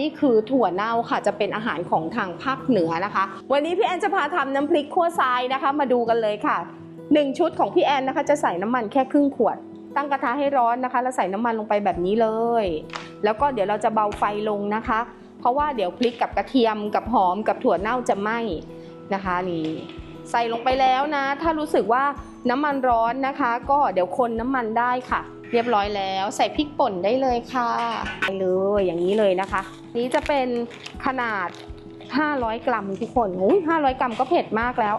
นี่คือถั่วเน่าค่ะจะเป็นอาหารของทางภาคเหนือนะคะ วันนี้พี่แอนจะพาทำน้ำพริกขั่วทรายนะคะ มาดูกันเลยค่ะหนึ่งชุดของพี่แอนนะคะจะใส่น้ำมันแค่ครึ่งขวด ตั้งกระทะให้ร้อนนะคะ แล้วใส่น้ำมันลงไปแบบนี้เลย แล้วก็เดี๋ยวเราจะเบาไฟลงนะคะ เพราะว่าเดี๋ยวพริกกับกระเทียมกับหอมกับถั่วเน่าจะไหม้นะคะนี่ใส่ลงไปแล้วนะ ถ้ารู้สึกว่าน้ำมันร้อนนะคะ ก็เดี๋ยวคนน้ำมันได้ค่ะ เรียบร้อยแล้วใส่พริกป่นได้เลยค่ะไปเลยอย่างนี้เลยนะคะ นี้จะเป็นขนาด 500 กรัมทุกคนอุ้ย500 กรัมก็เผ็ดมากแล้ว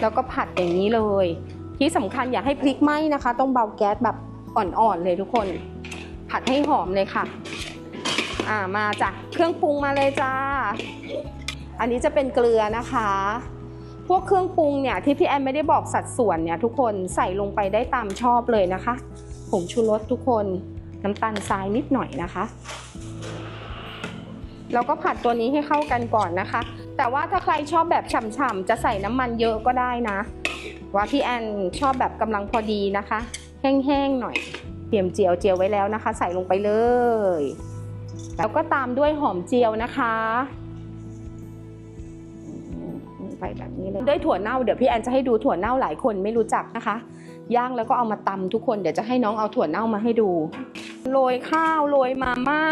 แล้วก็ผัดอย่างนี้เลย ที่สำคัญอย่าให้พริกไหม้นะคะ ต้องเบาแก๊สแบบอ่อนๆเลยทุกคน ผัดให้หอมเลยค่ะ อ่ามาจ้ะเครื่องปรุงมาเลยจ้า อันนี้จะเป็นเกลือนะคะ พวกเครื่องปรุงเนี่ยที่พี่แอนไม่ได้บอกสัดส่วนเนี่ยทุกคนใส่ลงไปได้ตามชอบเลยนะคะ ผงชูรสทุกคนน้ำตาลทรายนิดหน่อยนะคะแล้วก็ผัดตัวนี้ให้เข้ากันก่อนนะคะ แต่ว่าถ้าใครชอบแบบฉ่ำๆจะใส่น้ำมันเยอะก็ได้นะ ว่าพี่แอนชอบแบบกำลังพอดีนะคะ แห้งๆหน่อยเตรียมเจียวเจียวไว้แล้วนะคะ ใส่ลงไปเลย แล้วก็ตามด้วยหอมเจียวนะคะ ไปแบบนี้เลยด้วยถั่วเน่าเดี๋ยวพี่แอนจะให้ดูถั่วเน่าหลายคนไม่รู้จักนะคะ ย่างแล้วก็เอามาตำทุกคนเดี๋ยวจะให้น้องเอาถั่วเน่ามาให้ดู โรยข้าวโรยมาม่า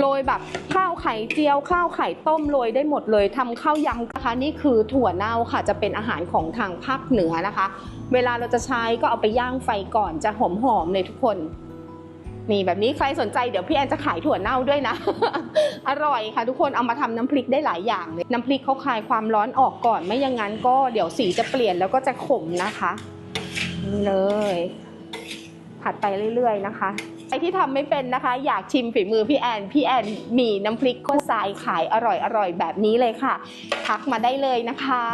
โรยแบบข้าวไข่เจียว ข้าวไข่ต้มโรยได้หมดเลยทำข้าวยำนะคะนี่คือถั่วเน่าค่ะจะเป็นอาหารของทางภาคเหนือนะคะ เวลาเราจะใช้ก็เอาไปย่างไฟก่อนจะหอมๆเลยทุกคน นี่แบบนี้ใครสนใจเดี๋ยวพี่แอนจะขายถั่วเน่าด้วยนะ อร่อยค่ะทุกคนเอามาทำน้ำพริกได้หลายอย่างเลยน้ำพริกเขาคลายความร้อนออกก่อนไม่อย่างนั้นก็เดี๋ยวสีจะเปลี่ยนแล้วก็จะขมนะคะนี่เลยผัดไปเรื่อย ๆ นะคะใครที่ทำไม่เป็นนะคะ อยากชิมฝีมือพี่แอนพี่แอนมีน้ำพริกข้นทรายขายอร่อยๆแบบนี้เลยค่ะทักมาได้เลยนะคะ